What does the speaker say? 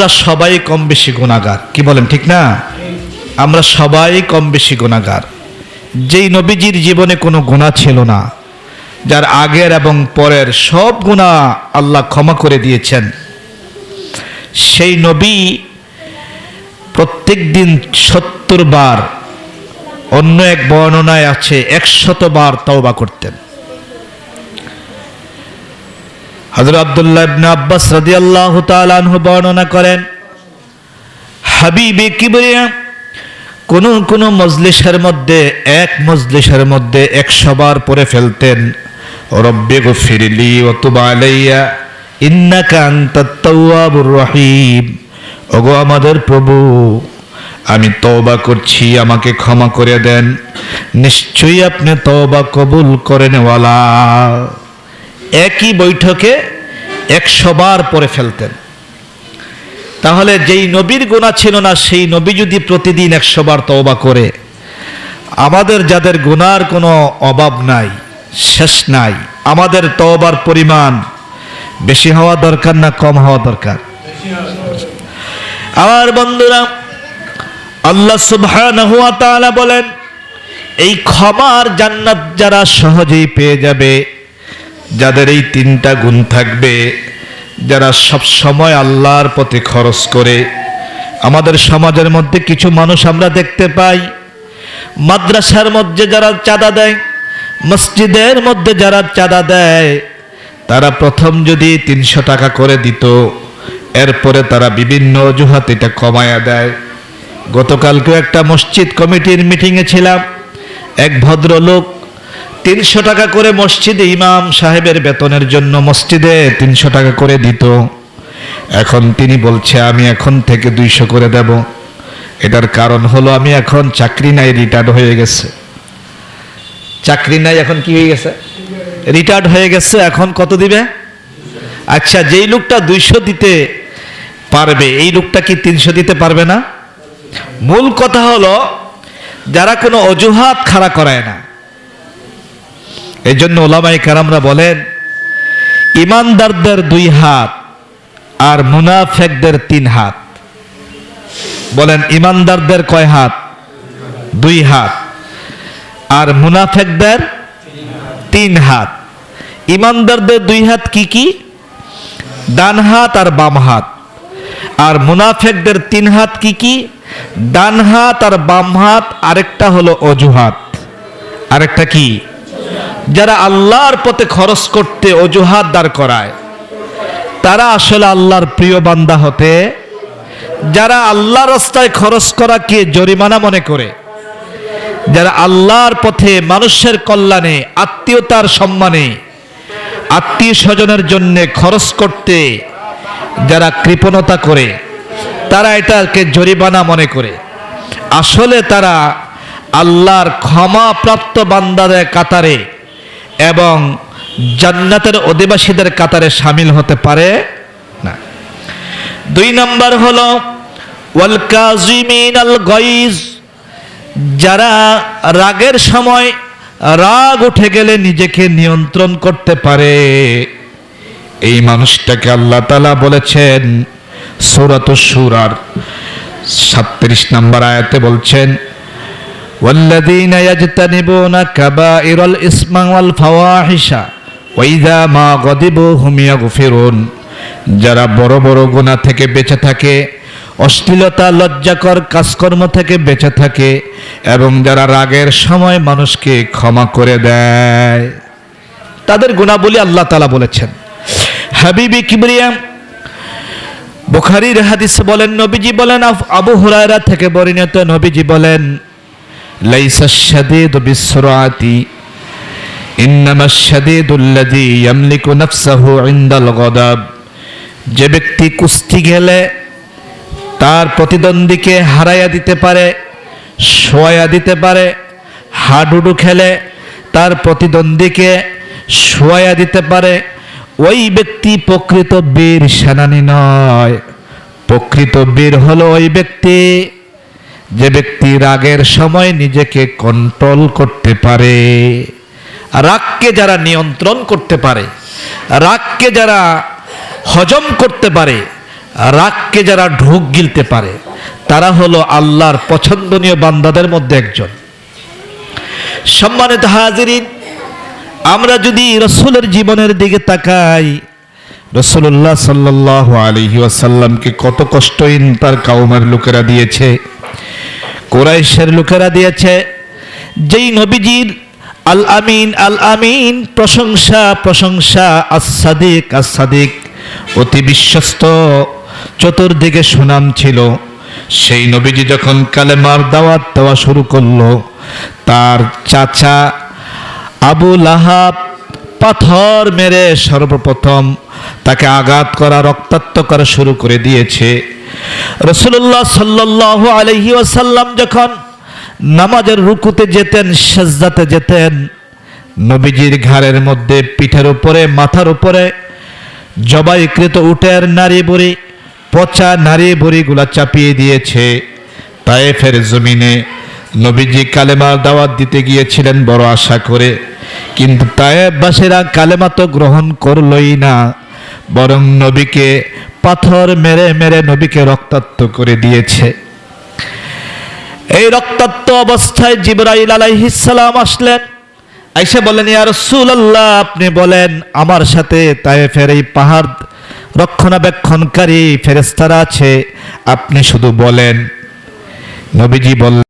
আমরা সবাই কম বেশি গুণাগার কি বলেন, ঠিক না? আমরা সবাই কম বেশি গুণাগার যেই নবীজির জীবনে কোনো গুণা ছিল না, যার আগের এবং পরের সব গুণা আল্লাহ ক্ষমা করে দিয়েছেন, সেই নবী প্রত্যেক দিন সত্তর বার অন্য এক বর্ণনায় আছে, একশত বার তওবা করতেন। হযরত আব্দুল্লাহ ইবনে আব্বাস রাদিয়াল্লাহু তাআলা বর্ণনা করেন, হাবিবে কিবরিয়া, কোন কোন মজলিসের মধ্যে, এক মজলিসের মধ্যে একশো পরে ফেলতেন গফিরলি ও রহিম। ওগো আমাদের প্রভু, আমি তওবা করছি, আমাকে ক্ষমা করে দেন। নিশ্চয়ই আপনি তওবা কবুল করে নেওয়ালা একই বৈঠকে একশো বার পরে ফেলতেন। তাহলে যেই নবীর গোনা ছিল না, সেই নবী যদি প্রতিদিন একশো বার তওবা করে, আমাদের যাদের গুনার কোনো অভাব নাই, শেষ নাই, আমাদের তওবার পরিমাণ বেশি হওয়া দরকার না কম হওয়া দরকার? আমার বন্ধুরা, আল্লাহ তাআলা বলেন, এই ক্ষমার জান্নাত যারা সহজেই পেয়ে যাবে যাদের এই তিনটা গুণ থাকবে, যারা সব সময় আল্লাহর পথে খরচ করে, আমাদের সমাজের মধ্যে কিছু মানুষ আমরা দেখতে পাই, মাদ্রাসার মধ্যে যারা চাঁদা দেয়, মসজিদের মধ্যে যারা চাঁদা দেয়, তারা প্রথম যদি তিনশো টাকা করে দিত, এরপরে তারা বিভিন্ন অজুহাত এটা কমায়া দেয়। গতকালকেও একটা মসজিদ কমিটির মিটিংয়ে ছিলাম, এক ভদ্রলোক তিনশো টাকা করে মসজিদে ইমাম সাহেবের বেতনের জন্য মসজিদে তিনশো টাকা করে দিত। এখন তিনি বলছে, আমি এখন থেকে দুইশো করে দেব। এটার কারণ হলো আমি এখন চাকরি নাই রিটায়ার্ড হয়ে গেছে। চাকরি নাই, এখন কি হয়ে গেছে? রিটায়ার্ড হয়ে গেছে, এখন কত দিবে? আচ্ছা যেই লোকটা দুইশো দিতে পারবে, এই লোকটা কি তিনশো দিতে পারবে না? মূল কথা হলো, যারা কোনো অজুহাত খাড়া করায় না এই জন্য ওলামাই কারামরা বলেন, ইমানদারদের দুই হাত আর মুনাফেকদের তিন হাত। বলেন, ইমানদারদের কয় হাত? দুই হাত। আর মুনাফেকদের তিন হাত। ইমানদারদের দুই হাত কি কি? ডান হাত আর বাম হাত। আর মুনাফেকদের তিন হাত কি কি? ডান হাত আর বাম হাত, আরেকটা হলো অজুহাত। আরেকটা কি? যারা আল্লাহর পথে খরচ করতে অজুহাত দাঁড় করায়, তারা আসলে আল্লাহর প্রিয় বান্দা হতে, যারা আল্লাহ রাস্তায় খরচ করাকে জরিমানা মনে করে, যারা আল্লাহর পথে মানুষের কল্যাণে, আত্মীয়তার সম্মানে আত্মীয় স্বজনের জন্য খরচ করতে যারা কৃপণতা করে, তারা এটাকে জরিমানা মনে করে। আসলে তারা আল্লাহর ক্ষমাপ্রাপ্ত বান্দাদের কাতারে এবং জান্নাতের অধিবাসীদের কাতারে সামিল হতে পারে না। দুই নম্বর হল, ওয়াল কাজিমিন আল যারা রাগের সময় রাগ উঠে গেলে নিজেকে নিয়ন্ত্রণ করতে পারে। এই মানুষটাকে আল্লাহ তালা বলেছেন সৌরাত সুরার সাতত্রিশ নম্বর আয়াতে বলছেন والذين يجتنبون كبائر الإثم والفواحش وإذا ما غضبوا هم يغفرون যারা বড় বড় গুনাহ থেকে বেঁচে থাকে অশ্লীলতা লজ্জাকর কাজকর্ম থেকে বেঁচে থাকে এবং যারা রাগের সময় মানুষকে ক্ষমা করে দেয় তাদের গুণাবলী আল্লাহ তালা বলেছেন হাবিবি কিবরিয়াম বুখারির হাদিসে বলেন নবীজি বলেন আফ- আবু হুরায়রা থেকে বর্ণিত নবীজি বলেন শাদীদু বিসরাতি ইন্নামা শাদীদু আল্লাযী ইয়ামলিকু নাফসাহু ইনদাল গদাব যে ব্যক্তি কুস্তি গেলে তার প্রতিদ্বন্দ্বীকে হারাইয়া দিতে পারে শোয়া দিতে পারে, হাডুডু খেলে তার প্রতিদ্বন্দ্বীকে শোয়া দিতে পারে, ওই ব্যক্তি প্রকৃত বীর সেনানী নয়। প্রকৃত বীর হলো ওই ব্যক্তি যে ব্যক্তি রাগের সময় নিজেকে কন্ট্রোল করতে পারে, রাগকে যারা নিয়ন্ত্রণ করতে পারে, রাগকে যারা হজম করতে পারে, রাগকে যারা ঢুক গিলতে পারে, তারা হলো আল্লাহর পছন্দনীয় বান্দাদের মধ্যে একজন। সম্মানিত হাজিরিন, আমরা যদি রসুলের জীবনের দিকে তাকাই রসুল্লাহ সাল্লাহ আলহি আসাল্লামকে কত কষ্টহীন তার কাউমের লোকেরা দিয়েছে। কোরাইশের লোকেরা দিয়েছে, যেই নবীজির আল আমিন আল আমিন, প্রশংসা প্রশংসা আসাদিক আসাদিক অতি বিশ্বস্ত, চতুর্দিকে সুনাম ছিল। সেই নবীজি যখন কালেমার দাওয়াত দেওয়া শুরু করল, তার চাচা আবু লাহাব পাথর মেরে সর্বপ্রথম তাকে আঘাত করা, রক্তাক্ত করা শুরু করে দিয়েছে। রসুল্লাহ সাল্লাহ আলহি ওয়াসাল্লাম যখন নামাজের রুকুতে যেতেন, সাজদাতে যেতেন, নবীজির ঘাড়ের মধ্যে, পিঠের উপরে, মাথার উপরে, জবাইকৃত উটের নারী বুড়ি পচা নারী বুড়িগুলা চাপিয়ে দিয়েছে। তায়েফের জমিনে নবীজি কালেমার দাওয়াত দিতে গিয়েছিলেন বড় আশা করে। কিন্তু তায়েববাসীরা কালেমা তো গ্রহণ করলই না। বরং নবীকে পাথর মেরে মেরে নবীকে রক্তাক্ত করে দিয়েছে। এই রক্তাক্ত অবস্থায় জিবরাইল আলাইহিসালাম আসলেন। আইসে বলেন ইয়া রাসূলুল্লাহ, আপনি বলেন, আমার সাথে তায়েফের এই পাহাড় রক্ষণাবেক্ষণকারী ফেরেস্তারা আছে, আপনি শুধু বলেন। নবীজি বললেন